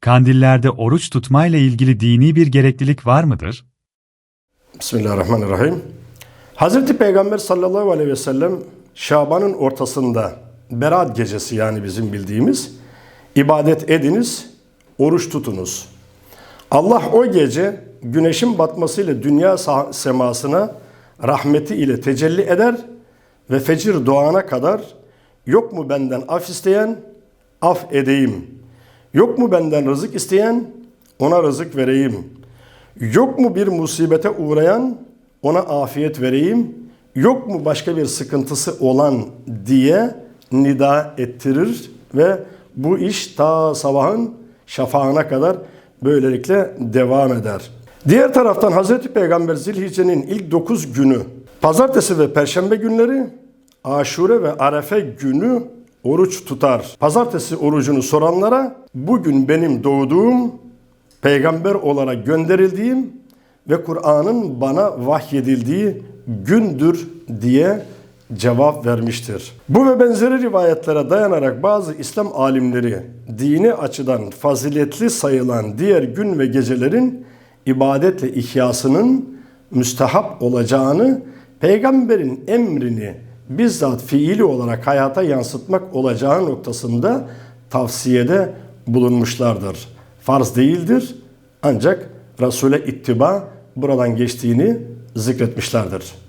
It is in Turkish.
Kandillerde oruç tutmayla ilgili dini bir gereklilik var mıdır? Bismillahirrahmanirrahim. Hazreti Peygamber sallallahu aleyhi ve sellem Şaban'ın ortasında Berat gecesi yani bizim bildiğimiz ibadet ediniz, oruç tutunuz. Allah o gece güneşin batmasıyla dünya semasına rahmeti ile tecelli eder ve fecir doğana kadar yok mu benden af isteyen af edeyim. Yok mu benden rızık isteyen ona rızık vereyim. Yok mu bir musibete uğrayan ona afiyet vereyim. Yok mu başka bir sıkıntısı olan diye nida ettirir ve bu iş ta sabahın şafağına kadar böylelikle devam eder. Diğer taraftan Hazreti Peygamber Zilhicce'nin ilk 9 günü pazartesi ve perşembe günleri Aşure ve Arefe günü oruç tutar. Pazartesi orucunu soranlara bugün benim doğduğum peygamber olarak gönderildiğim ve Kur'an'ın bana vahyedildiği gündür diye cevap vermiştir. Bu ve benzeri rivayetlere dayanarak bazı İslam alimleri dini açıdan faziletli sayılan diğer gün ve gecelerin ibadetle ihyasının müstehap olacağını, peygamberin emrini bizzat fiili olarak hayata yansıtmak olacağı noktasında tavsiyede bulunmuşlardır. Farz değildir ancak Resul'e ittiba buradan geçtiğini zikretmişlerdir.